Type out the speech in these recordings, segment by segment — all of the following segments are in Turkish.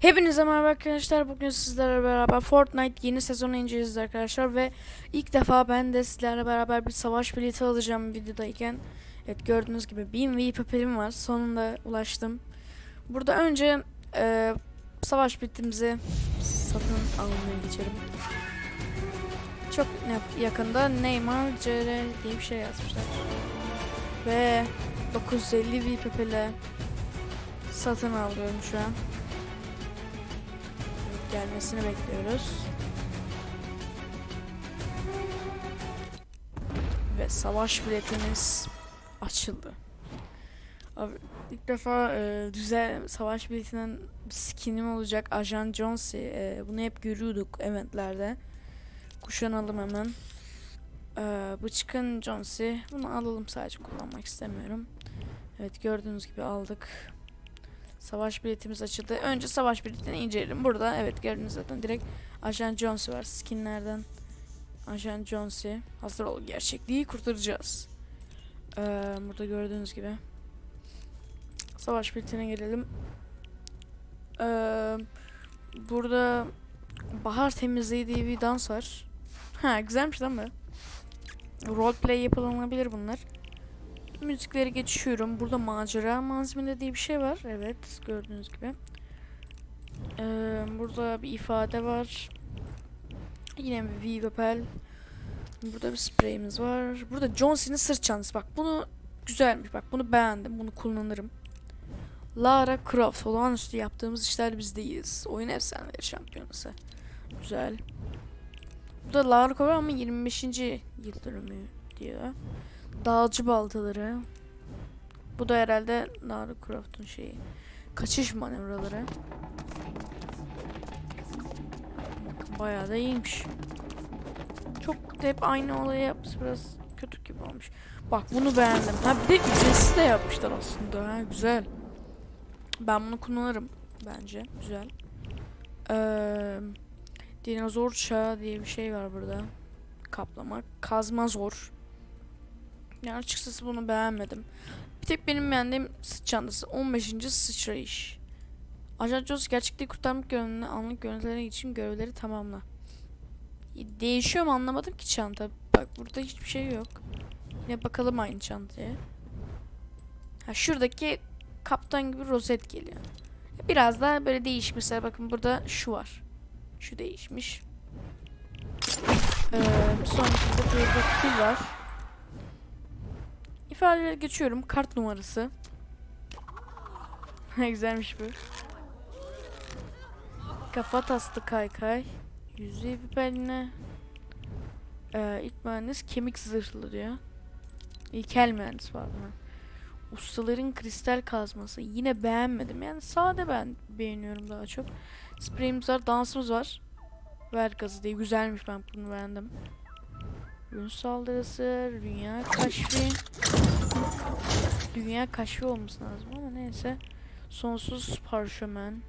Hepinize merhaba arkadaşlar. Bugün sizlerle beraber Fortnite yeni sezonu inceleyeceğiz arkadaşlar ve ilk defa ben de sizlerle beraber bir savaş bileti alacağım videodayken. Evet gördüğünüz gibi 1000 V papelim var. Sonunda ulaştım. Burada önce e, savaş biletimizi satın almaya geçelim. Çok yakında Neymar CR diye bir şey yazmışlar. Ve 950 V papele satın alıyorum şu an gelmesini bekliyoruz. Ve savaş biletimiz açıldı. Abi ilk defa e, güzel savaş biletinin bir skinim olacak Ajan Jonesy. E, bunu hep görüyorduk eventlerde. Kuşanalım hemen. E, bu çıkın Jonesy. Bunu alalım sadece kullanmak istemiyorum. Evet gördüğünüz gibi aldık. Savaş biletimiz açıldı. Önce savaş biletini inceleyelim. Burada evet gördüğünüz zaten direkt Ajan Jonesy var. Skinlerden Ajan Jonesy. Hazır ol gerçekliği kurtaracağız. Ee, burada gördüğünüz gibi. Savaş biletine gelelim. Ee, burada Bahar temizliği diye bir dans var. Ha güzelmiş lan bu. Roleplay yapılabilir bunlar. Müzikleri geçiyorum. Burada macera malzemeleri diye bir şey var. Evet gördüğünüz gibi. Ee, burada bir ifade var. Yine bir V-Vapel. Burada bir spreyimiz var. Burada John sırt çantası. Bak bunu güzelmiş. Bak bunu beğendim. Bunu kullanırım. Lara Croft. Olağanüstü yaptığımız işler bizdeyiz. Oyun efsaneleri şampiyonası. Güzel. Burada Lara Croft ama 25. yıl dönümü diyor. Dağcı baltaları. Bu da herhalde Lara Croft'un şeyi. Kaçış manevraları. Bayağı da iyiymiş. Çok hep aynı olayı yapması biraz kötü gibi olmuş. Bak bunu beğendim. Ha bir de ücretsiz de yapmışlar aslında. Ha, güzel. Ben bunu kullanırım. Bence. Güzel. Ee, dinozor çağı diye bir şey var burada. Kaplama. Kazma zor. Yani açıkçası bunu beğenmedim. Bir tek benim beğendiğim sırt çantası 15. sıçrayış. Ajan Jones gerçekliği kurtarmak yönüne anlık görüntüleri için görevleri tamamla. Değişiyor mu anlamadım ki çanta. Bak burada hiçbir şey yok. Yine bakalım aynı çantaya. Ha şuradaki kaptan gibi rozet geliyor. Biraz daha böyle değişmiş. Mesela bakın burada şu var. Şu değişmiş. Ee, sonraki burada pil var. İfadeleri geçiyorum. Kart numarası. Güzelmiş bu. Kafa taslı kaykay. Yüzey biberine. Ee, ilk mühendis kemik zırhlı diyor. İlkel mühendis pardon. Ustaların kristal kazması. Yine beğenmedim. Yani sade ben beğeniyorum daha çok. Spreyimiz var. Dansımız var. Ver gazı diye. Güzelmiş ben bunu beğendim. Ürün saldırısı. Dünya kaşfi. Dünya kaşfi olması lazım ama neyse. Sonsuz parşömen.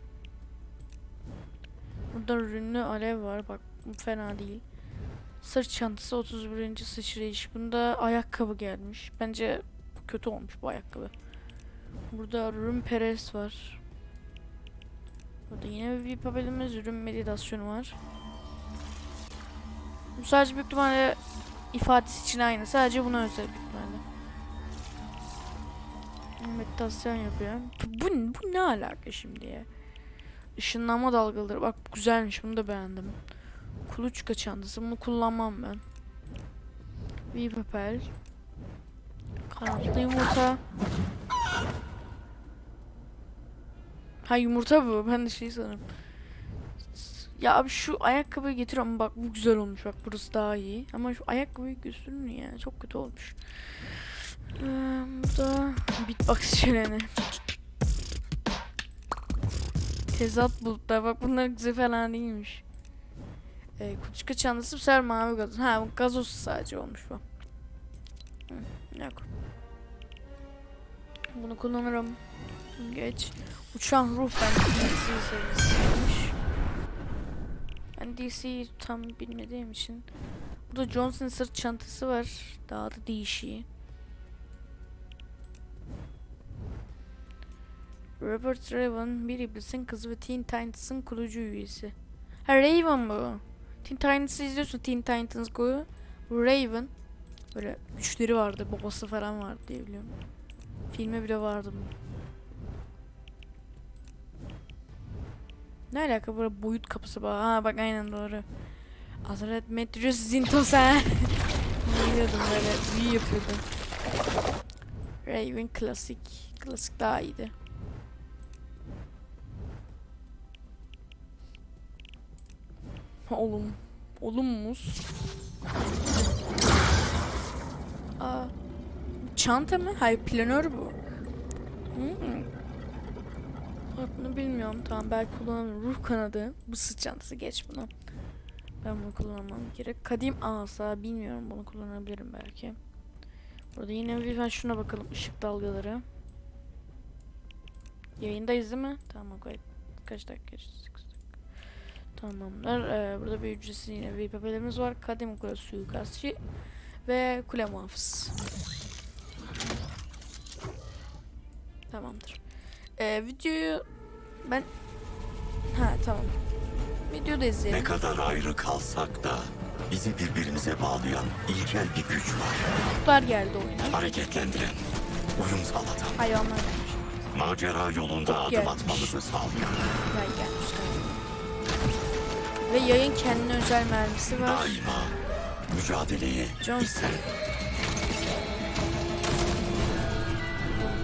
Burada ürünlü alev var. Bak fena değil. Sırt çantası 31. sıçrayış. Bunda ayakkabı gelmiş. Bence kötü olmuş bu ayakkabı. Burada ürün peres var. Burada yine bir papelimiz ürün meditasyonu var. Bu sadece büyük ihtimalle ifadesi için aynı. Sadece buna özel ihtimalle. Meditasyon yapıyor. Bu, bu, ne alaka şimdi ya? Işınlanma dalgaları. Bak güzelmiş. Bunu da beğendim. Kuluçka çantası. Bunu kullanmam ben. Bir papel. Kanatlı yumurta. Ha yumurta bu. Ben de şey sanırım. Ya abi şu ayakkabıyı getir ama bak bu güzel olmuş. Bak burası daha iyi. Ama şu ayakkabıyı götürün ya. Çok kötü olmuş. Ee, bu da beatbox şöleni. Tezat bulutlar. Bak bunlar güzel falan değilmiş. Ee, kuluçka çantası bu sefer mavi gazoz. Ha bu gazoz sadece olmuş bu. Hı, yok. Bunu kullanırım. Geç. Uçan ruh ben. Ben DC'yi tam bilmediğim için. Burada Johnson sırt çantası var. Daha da değişiği. Robert Raven bir iblisin kızı ve Teen Titans'ın kurucu üyesi. Ha Raven bu. Teen Titans'ı izliyorsun Teen Titans Go'yu. Bu Raven. Böyle güçleri vardı. Babası falan vardı diye biliyorum. Filme bile vardı bu. Ne alaka böyle boyut kapısı var. Ha bak aynen doğru. Azaret Metrius Zintos ha. Biliyordum böyle büyü yapıyordum. Raven klasik. Klasik daha iyiydi. Oğlum. Olumuz. Aa. Çanta mı? Hayır planör bu. Hmm. Bunu bilmiyorum. Tamam belki kullanırım. Ruh kanadı. Bu sırt çantası geç bunu. Ben bunu kullanmam gerek. Kadim asa bilmiyorum bunu kullanabilirim belki. Burada yine bir ben şuna bakalım ışık dalgaları. Yayındayız değil mi? Tamam kayıt. Kaç dakika geçti? Sekiz dakika. Tamamdır. Ee, burada bir ücretsiz yine bir papelerimiz var. Kadim kule suikastçı ve kule muhafız. Tamamdır. Ee, videoyu ben ha tamam. Videoda izleyelim. Ne kadar ayrı kalsak da bizi birbirimize bağlayan ilkel bir güç var. Kurtlar geldi oyuna. Hareketlendiren, uyum sağlatan, Hayvanlar gelmiş. macera yolunda adım gelmiş. atmamızı sağlayan, Yay gelmişler. Ve yayın kendine özel mermisi var. daima mücadeleye Johnson.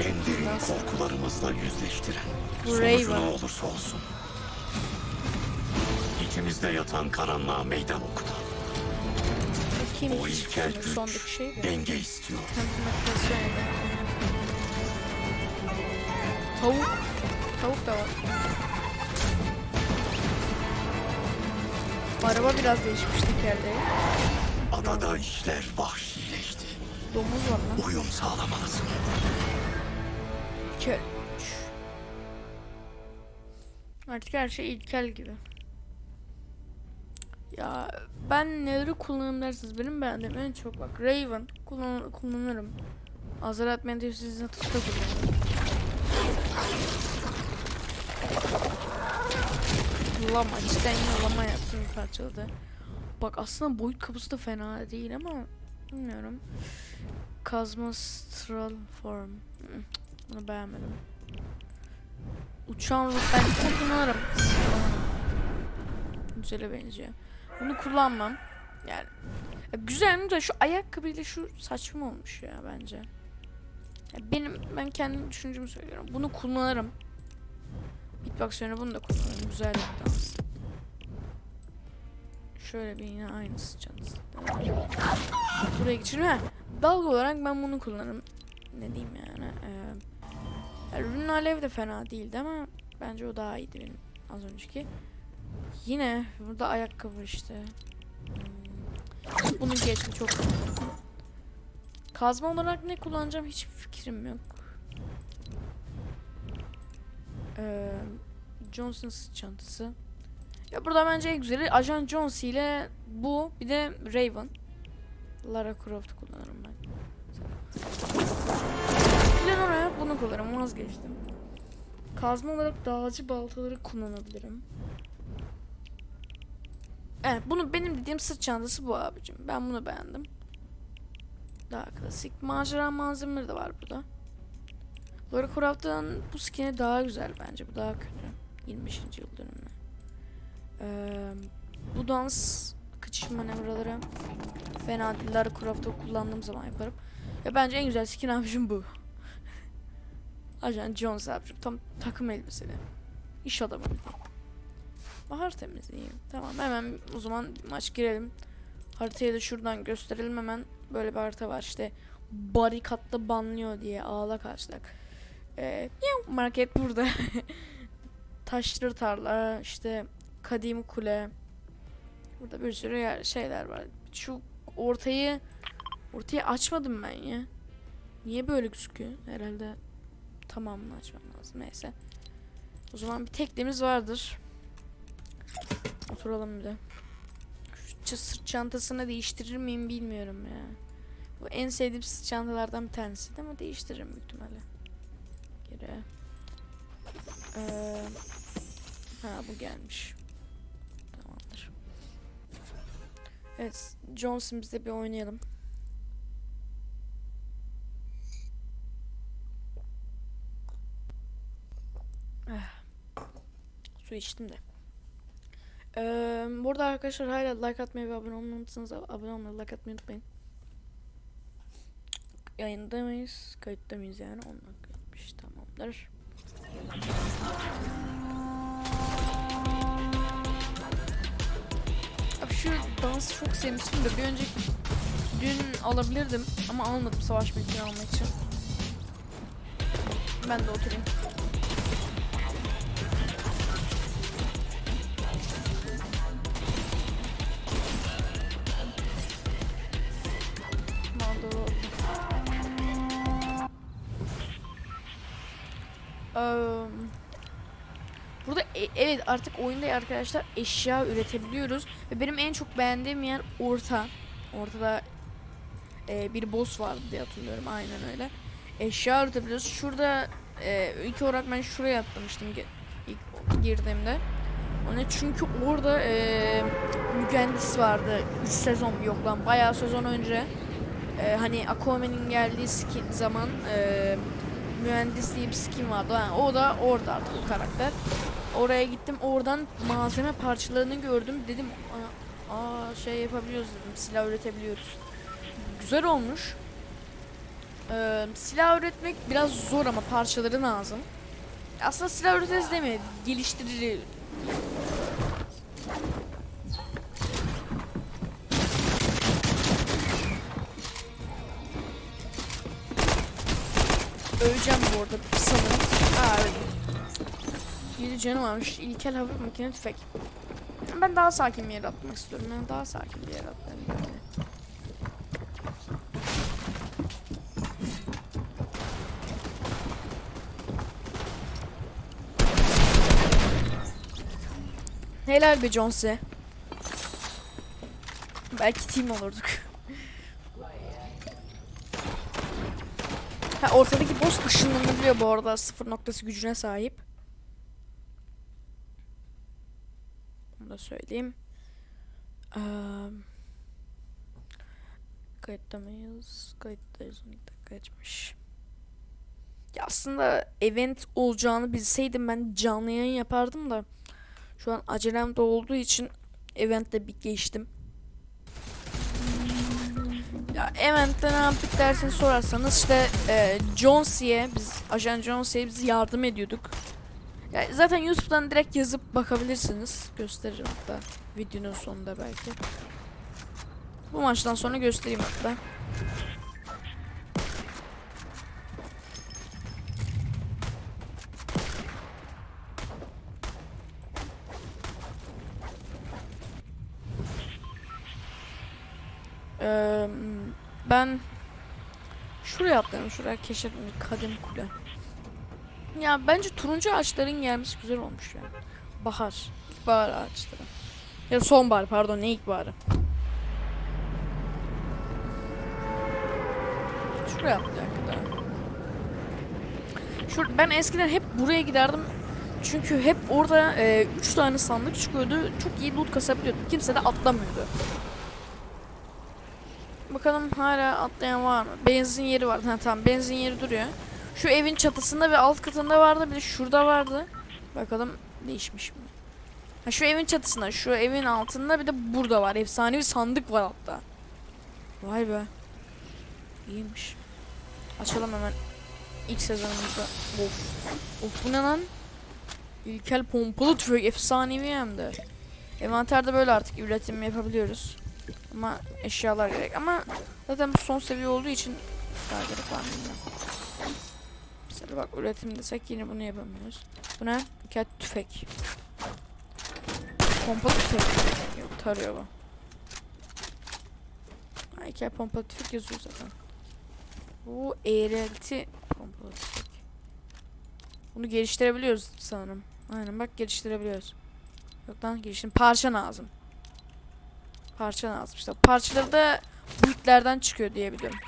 En derin korkularımızla yüzleştiren, sonucu ne olursa olsun. İçimizde yatan karanlığa meydan okutan, Kim? o ilkel şey güç de. denge istiyor. Tavuk. Tavuk da var. Araba biraz değişmiş tekerleği. Adada işler vahşileşti. Domuz var lan. Uyum sağlamalısın. İlkel. Artık her şey ilkel gibi. Ya ben neleri kullanırım dersiniz benim beğendiğim en çok bak Raven kullan kullanırım. Azarat Menderes sizin atışta kullanırım. Lama cidden yine lama yaptım parçaladı. Bak aslında boyut kapısı da fena değil ama bilmiyorum. Cosmostral Form. Bunu beğenmedim. Uçan ruh ben bunu kullanırım. Güzele benziyor. Bunu kullanmam. Yani ya güzel de şu ayakkabıyla şu saçma olmuş ya bence. Ya benim ben kendi düşüncemi söylüyorum. Bunu kullanırım. Beatbox sonra bunu da kullanırım. Güzel bir dans. Şöyle bir yine aynısı canısı. Buraya geçirin ha. Dalga olarak ben bunu kullanırım. Ne diyeyim yani. Ee, Rune Alev de fena değildi ama bence o daha iyiydi benim az önceki. Yine burada ayakkabı işte. Hmm. Bunu geçtim çok. Kazma olarak ne kullanacağım hiç fikrim yok. Ee, Johnson sırt çantası. Ya burada bence en güzeli Ajan Jones ile bu bir de Raven. Lara Croft kullanırım ben. Olarak bunu kullanırım vazgeçtim. Kazma olarak dağcı baltaları kullanabilirim. Evet bunu benim dediğim sırt çantası bu abicim. Ben bunu beğendim. Daha klasik. Macera malzemeleri de var burada. Lara Croft'ın bu skin'i daha güzel bence. Bu daha kötü. 25. yıl dönümüne. Ee, bu dans kaçış manevraları fena değil. Lara Croft'u kullandığım zaman yaparım. Ya bence en güzel skin abicim bu. Ajan Jones abicim. Tam takım elbiseli. İş adamı. Bahar temizliği. Tamam hemen o zaman maç girelim. Haritayı da şuradan gösterelim hemen. Böyle bir harita var işte. Barikatlı banlıyor diye ağla karşıdak. Ee, market burada. Taşlı tarla işte kadim kule. Burada bir sürü yer, şeyler var. Şu ortayı ortayı açmadım ben ya. Niye böyle gözüküyor? Herhalde tamamını açmam lazım. Neyse. O zaman bir teknemiz vardır. Oturalım bir de. Şu sırt çantasını değiştirir miyim bilmiyorum ya. Bu en sevdiğim sırt çantalardan bir tanesi ama değiştiririm büyük ihtimalle. Geri. Ee, ha bu gelmiş. Tamamdır. Evet, Johnson bizde bir oynayalım. Su içtim de. Ee, burada arkadaşlar hala like atmayı ve abone olmayı unutsanız abone olmayı like atmayı unutmayın. Yayında mıyız? Kayıtta mıyız yani? 10 dakikaymış tamamdır. Abi şu dansı çok sevmiştim de bir önceki dün alabilirdim ama almadım savaş metni almak için. Ben de oturayım. Artık oyunda arkadaşlar eşya üretebiliyoruz ve benim en çok beğendiğim yer orta. Ortada e, bir boss vardı diye hatırlıyorum aynen öyle. Eşya üretebiliyoruz. Şurada e, ilk olarak ben şuraya atlamıştım ilk girdiğimde. O ne çünkü orada e, mühendis vardı 3 sezon yok lan bayağı sezon önce. E, hani Aquaman'in geldiği skin zaman e, mühendis diye bir skin vardı. Ha, o da orada artık o karakter. Oraya gittim. Oradan malzeme parçalarını gördüm. Dedim aa, şey yapabiliyoruz dedim. Silah üretebiliyoruz. Güzel olmuş. Ee, silah üretmek biraz zor ama parçaları lazım. Aslında silah üretiriz deme. Geliştirir. Öleceğim bu arada sanırım. Aa öldüm. 7 canım varmış. İlkel hafif makine tüfek. Ben daha sakin bir yere atmak istiyorum. Ben daha sakin bir yere atlayayım yani. Helal be Jones'e. Belki team olurduk. Ha ortadaki boss ışınlanabiliyor bu arada sıfır noktası gücüne sahip. Bunu da söyleyeyim. Eee kayıtta mıyız? Kayıttayız. 12 dakika geçmiş. Ya aslında event olacağını bilseydim ben canlı yayın yapardım da şu an acelem de olduğu için eventle bir geçtim. Ya eventte ne yaptık dersini sorarsanız işte e, Jonesy'e biz ajan Jonesy'e biz yardım ediyorduk. Zaten YouTube'dan direkt yazıp bakabilirsiniz. Gösteririm hatta videonun sonunda belki. Bu maçtan sonra göstereyim hatta. Eee, ben şuraya atlayalım. Şuraya keşfetmiş kadim kule. Ya bence turuncu ağaçların gelmesi güzel olmuş ya. Bahar. İlkbahar ağaçları. Ya sonbahar pardon ne ilkbaharı. Şuraya atlayak da. Şur ben eskiden hep buraya giderdim. Çünkü hep orada 3 tane sandık çıkıyordu. Çok iyi loot kasabiliyordu. Kimse de atlamıyordu. Bakalım hala atlayan var mı? Benzin yeri var. Ha tamam benzin yeri duruyor. Şu evin çatısında ve alt katında vardı. Bir de şurada vardı. Bakalım değişmiş mi? Ha şu evin çatısında, şu evin altında bir de burada var. Efsane bir sandık var hatta. Vay be. İyiymiş. Açalım hemen. İlk sezonumuzda. Of. Of bu ne lan? İlkel pompalı tüfek efsanevi hem de. Envanterde böyle artık üretim yapabiliyoruz. Ama eşyalar gerek. Ama zaten bu son seviye olduğu için daha gerek var mı Mesela bak üretim desek yine bunu yapamıyoruz. Bu ne? Ket tüfek. Pompalı tüfek. Yok tarıyor bu. Ha, iki pompalı tüfek yazıyor zaten. Bu eğrelti pompalı tüfek. Bunu geliştirebiliyoruz sanırım. Aynen bak geliştirebiliyoruz. Yok lan geliştim. Parça lazım. Parça lazım işte. Parçaları da bu iplerden çıkıyor diye biliyorum.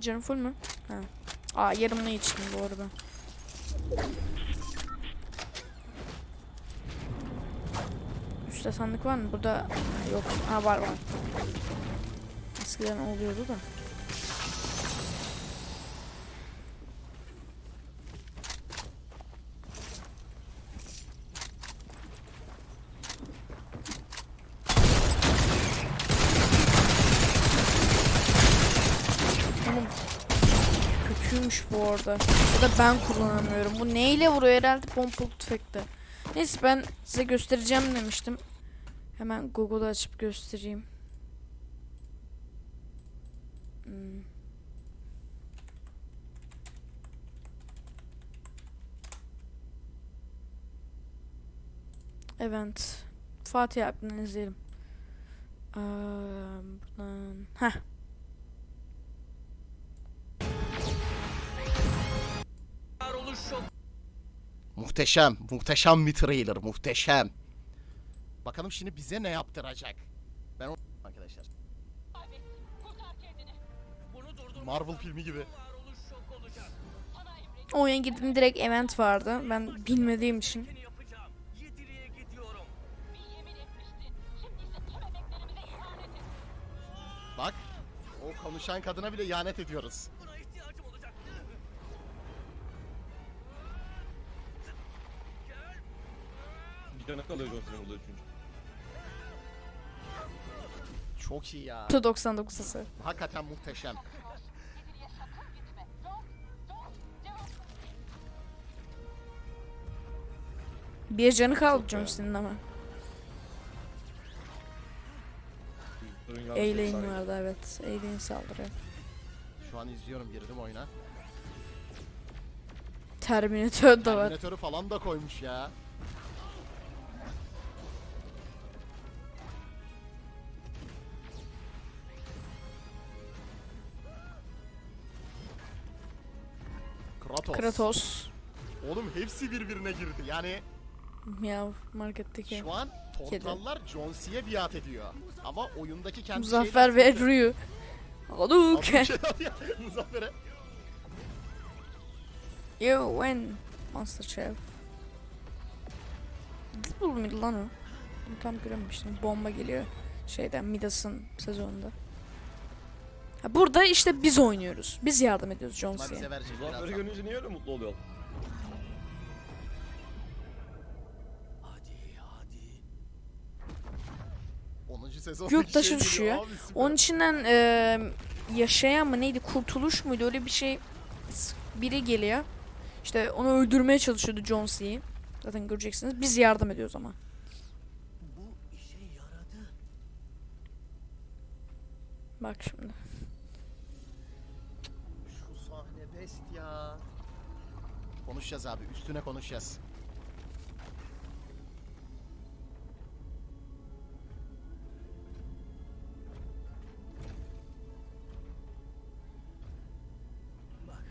Canım full mü? Ha. Aa yarımını içtim bu arada. Üstte sandık var mı? Burada yok. Ha var var. Eskiden oluyordu da. Kötüymüş bu arada. Ya da ben kullanamıyorum. Bu neyle vuruyor herhalde pompalı tüfekle. Neyse ben size göstereceğim demiştim. Hemen Google'da açıp göstereyim. Hmm. Evet. Fatih abiden izleyelim. Ee, buradan... Heh. Muhteşem, muhteşem bir trailer, muhteşem. Bakalım şimdi bize ne yaptıracak? Ben o... Arkadaşlar. Marvel filmi gibi. Oyuna girdim direkt event vardı. Ben bilmediğim için. Bak, o konuşan kadına bile ihanet ediyoruz. Tane kalıyor John Cena burada üçüncü. Çok iyi ya. 99 ası. Hakikaten muhteşem. Bir canı kaldı John Cena'nın ama. Efsane. vardı evet. Alien saldırıyor. Şu an izliyorum, girdim oyuna. Terminator da var. Terminatörü falan da koymuş ya. Kratos. Kratos. Oğlum hepsi birbirine girdi. Yani Ya marketteki. şu an Tortallar John C'ye biat ediyor. Ama oyundaki kendi Muzaffer ve Ryu. Şeyler... Muzaffer'e. You win. Masterchef. Deadpool muydu lan o? Bunu tam görememiştim. Bomba geliyor. Şeyden Midas'ın sezonunda. Burada işte biz oynuyoruz. Biz yardım ediyoruz John Bunlar bize Cena'ya. verecek Muzaffer'i birazdan. görünce niye öyle mutlu oluyor? Hadi hadi. 10. sezon. Gök taşı düşüyor. Onun içinden e, yaşayan mı neydi kurtuluş muydu öyle bir şey s- biri geliyor. İşte onu öldürmeye çalışıyordu John C'yi. Zaten göreceksiniz. Biz yardım ediyoruz ama. Bu işe yaradı. Bak şimdi. Şu sahne best ya. Konuşacağız abi. Üstüne konuşacağız. Bak,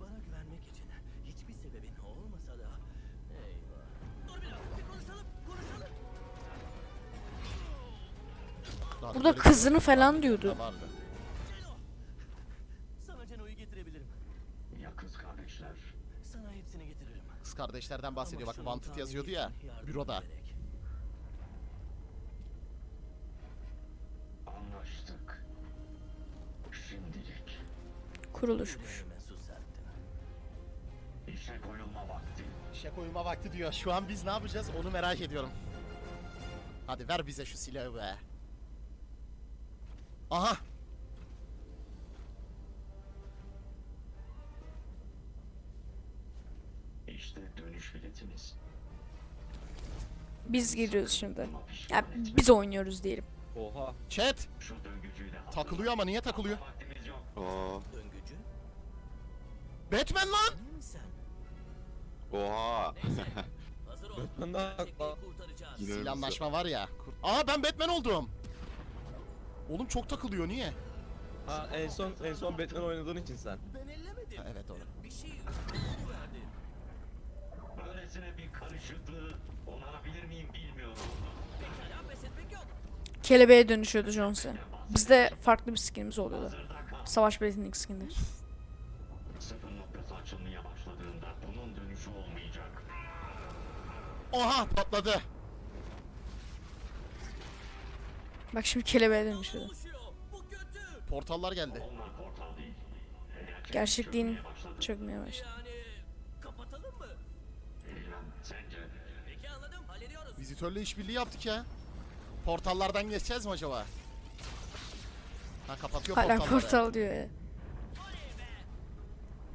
bana güvenmek için hiçbir sebebin olmasa da... Eyvah. Dur biraz, bir konuşalım, konuşalım. Daha Burada bir kızını şey falan diyordu. vardı. Kardeşlerden bahsediyor. Bak Wanted yazıyordu ya. Büroda. Anlaştık. Şimdilik Kuruluşmuş. İşe koyulma vakti. İşe koyulma vakti diyor. Şu an biz ne yapacağız onu merak ediyorum. Hadi ver bize şu silahı be. Aha. İşte dönüş biletimiz. Biz giriyoruz şimdi. Ya biz oynuyoruz diyelim. Oha. Chat. Şu döngücüyle Takılıyor ama niye takılıyor? Vaktimiz yok. Döngücü, Batman lan. değil mi sen? Oha. Neyse, hazır ol. Batman daha Gerçekliği kurtaracağız. Yine Silahlaşma var ya. Kur- Aa ben Batman oldum. Oğlum çok takılıyor niye? Ha en son en son Batman oynadığın için sen. Ben ellemedim. Ha, evet doğru. Bir şey verdi. Böylesine bir karışıklığı onarabilir miyim bilmiyorum. Pekala pes etmek yok. Kelebeğe dönüşüyordu John Cena. Bizde farklı bir skinimiz oluyordu. Savaş biletinin ilk skinleri. Sıfır noktası açılmaya başladığında bunun dönüşü olmayacak. Oha patladı. Bak şimdi kelebeğe dönüşüyor. Konuşuyor. Bu kötü. Portallar geldi. Gerçekliğin çökmeye başladı. Vizitörle işbirliği yaptık ya. Portallardan geçeceğiz mi acaba? Ha kapatıyor Hala portalları. portal diyor ya.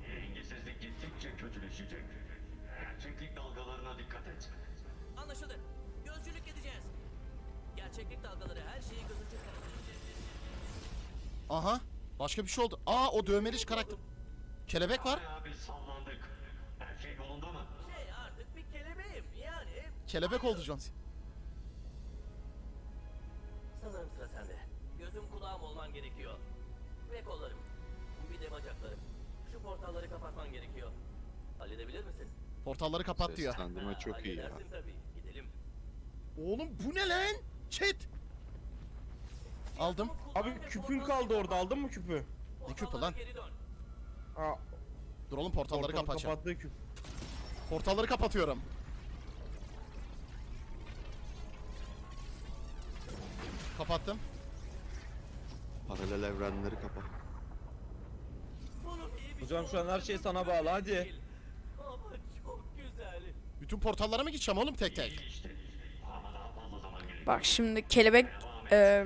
Dengesizlik gittikçe kötüleşecek. Gerçeklik dalgalarına dikkat et. Anlaşıldı. Gözcülük edeceğiz. Gerçeklik dalgaları her şeyi gözücü Aha. Başka bir şey oldu. Aa o dövmeliş karakter. Kelebek var. Bayağı bir. Kelebek oldu John Cena. Sanırım sıra sende. Gözüm kulağım olman gerekiyor. Ve kollarım. Bir de bacaklarım. Şu portalları kapatman gerekiyor. Halledebilir misin? Portalları kapat diyor. Seslendirme çok iyi ya. Halledersin tabii. Gidelim. Oğlum bu ne lan? Chat. Aldım. Abi küpün kaldı orada aldın mı küpü? Ne küpü Portallara lan? Geri dön. Aa, Dur oğlum portalları portalı kapatacağım. kapattığı küp. Portalları kapatıyorum. Kapattım. Paralel evrenleri kapa. Bunun iyi bir Hocam şu an her şey sana bağlı hadi. Ama çok güzel. Bütün portallara mı gideceğim oğlum tek tek? Bak şimdi kelebek e,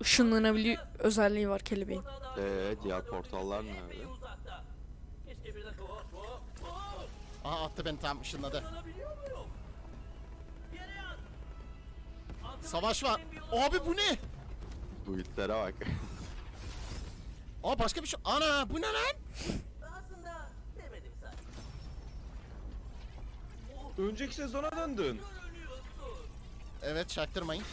ışınlanabiliyor özelliği var kelebeğin. Portal daha Ee diğer portallar nerede? Keşke birden hop hop hop. Aha attı beni tam ışınladı. Kullanabiliyor muyum? Savaş var. Abi bu ne? Build'lere bak. Aa başka bir şey. Ana bu ne lan? Aslında demedim sadece. Önceki sezona döndün. Görünüyorsun. Evet çaktırmayın.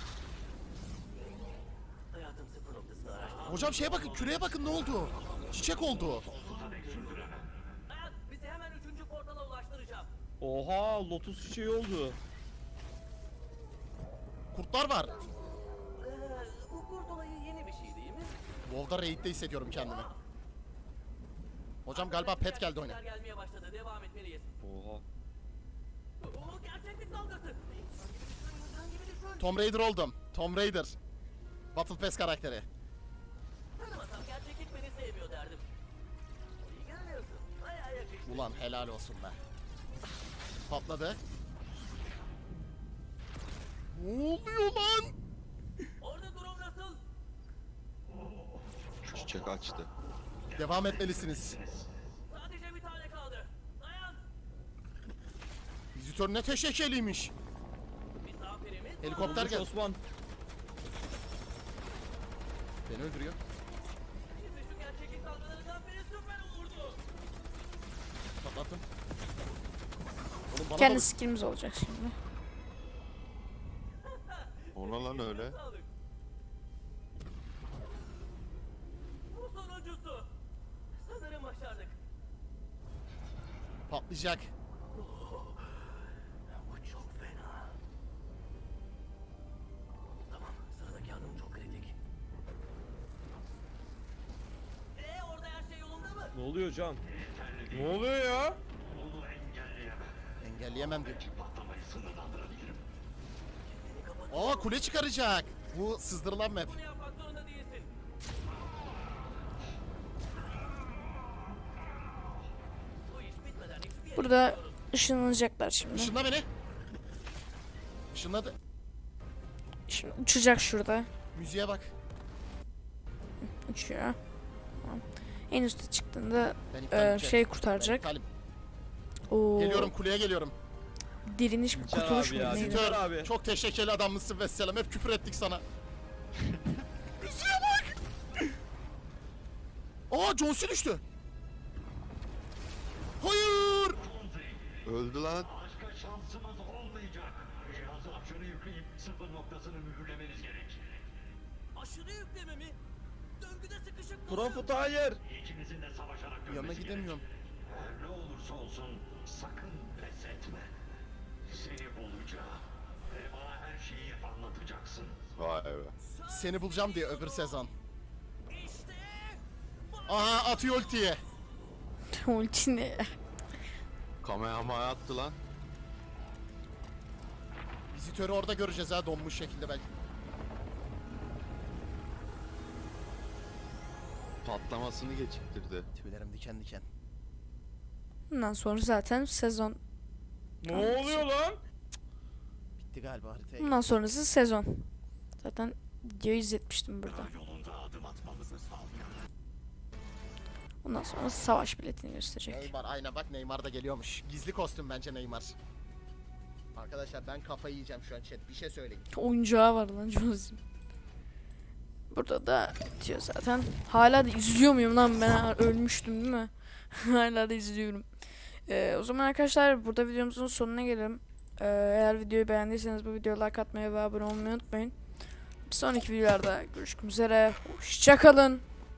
Hayatım sıfır noktasını araştırdım. Hocam şeye bakın küreye bakın ne oldu? Çiçek oldu. Hayat bizi hemen üçüncü portala ulaştıracağım. Oha lotus çiçeği oldu. Kurtlar var. Ee, bu kurt olayı yeni bir şey değil mi? WoW'da raid'de hissediyorum kendimi. Hocam galiba pet geldi oyuna. Gelmeye başladı. Devam etmeliyiz. Oha. O gerçeklik dalgası. İnsan gibi düşün, insan gibi düşün. Tomb Raider oldum. Tomb Raider. Battle Pass karakteri. Tanımasam gerçeklik beni sevmiyor derdim. İyi görünüyorsun. Bayağı yakıştı. Ulan helal olsun be. Patladı. Ne oluyor lan? Orada durum nasıl? Çiçek açtı. Devam etmelisiniz. Sadece bir tane kaldı. Dayan. Vizitör ne teşekkürliymiş. Misafirimiz Helikopter geldi. Osman. Beni öldürüyor. Şimdi şu gerçeklik dalgalarından biri süper olurdu. Patlattım. Oğlum bana Kendi da... skillimiz olacak şimdi. Ona lan öyle. Bu sonuncusu. Sanırım başardık. Patlayacak. Bu çok fena. Tamam, sıradaki adım çok kritik. Ee, orada her şey yolunda mı? Ne oluyor Can? Ne oluyor ya? Onu engelleyemem. Engelleyemem diyor. Patlamayı. Aa kule çıkaracak. Bu sızdırılan map. Bunu yapmak zorunda değilsin. Bu iş bitmeden hiçbir yere Burada gitmiyoruz. ışınlanacaklar şimdi. Işınla beni. Işınladı. Şimdi uçacak şurada. Müziğe bak. Uçuyor. Tamam. En üstte çıktığında Ben e, şey Ben kurtaracak. iptalim. Oo, Geliyorum kuleye geliyorum. Direniş mi? Kurtuluş abi mu? ya, Neydi? Abi. çok teşekkürli adammışsın ve selam. Hep küfür ettik sana. Müziğe bak. Aa John Cena düştü. Hayır. Öldü lan. Başka şansımız olmayacak. Cihazı aşırı yükleyip sıfır noktasını mühürlemeniz gerek. Aşırı yükleme mi? Döngüde sıkışık Profit hayır. İkimizin de savaşarak Yanına görmesi gerek. gidemiyorum. Her ne olursa olsun sakın. Seni bulacağım. Ve bana her şeyi anlatacaksın. Vay be. Seni bulacağım diye öbür sezon. Aha atıyor ultiyi. Ultini. Kamehamaya attı lan. Vizitörü orada göreceğiz ha donmuş şekilde belki. Patlamasını geçiktirdi. Tüylerim diken diken. Bundan sonra zaten sezon ne oluyor lan? Bitti galiba haritaya. Bundan sonrası sezon. Zaten videoyu izletmiştim burada. Ondan sonra savaş biletini gösterecek. Neymar aynen bak Neymar da geliyormuş. Gizli kostüm bence Neymar. Arkadaşlar ben kafayı yiyeceğim şu an chat. Bir şey söyleyin. Oyuncağı var lan Jones'un. Burada da bitiyor zaten. Hala da izliyor muyum lan ben ölmüştüm değil mi? Hala da izliyorum. Ee, o zaman arkadaşlar burada videomuzun sonuna gelelim. Ee, eğer videoyu beğendiyseniz bu videoya like atmayı ve abone olmayı unutmayın. Bir sonraki videolarda görüşmek üzere. Hoşçakalın.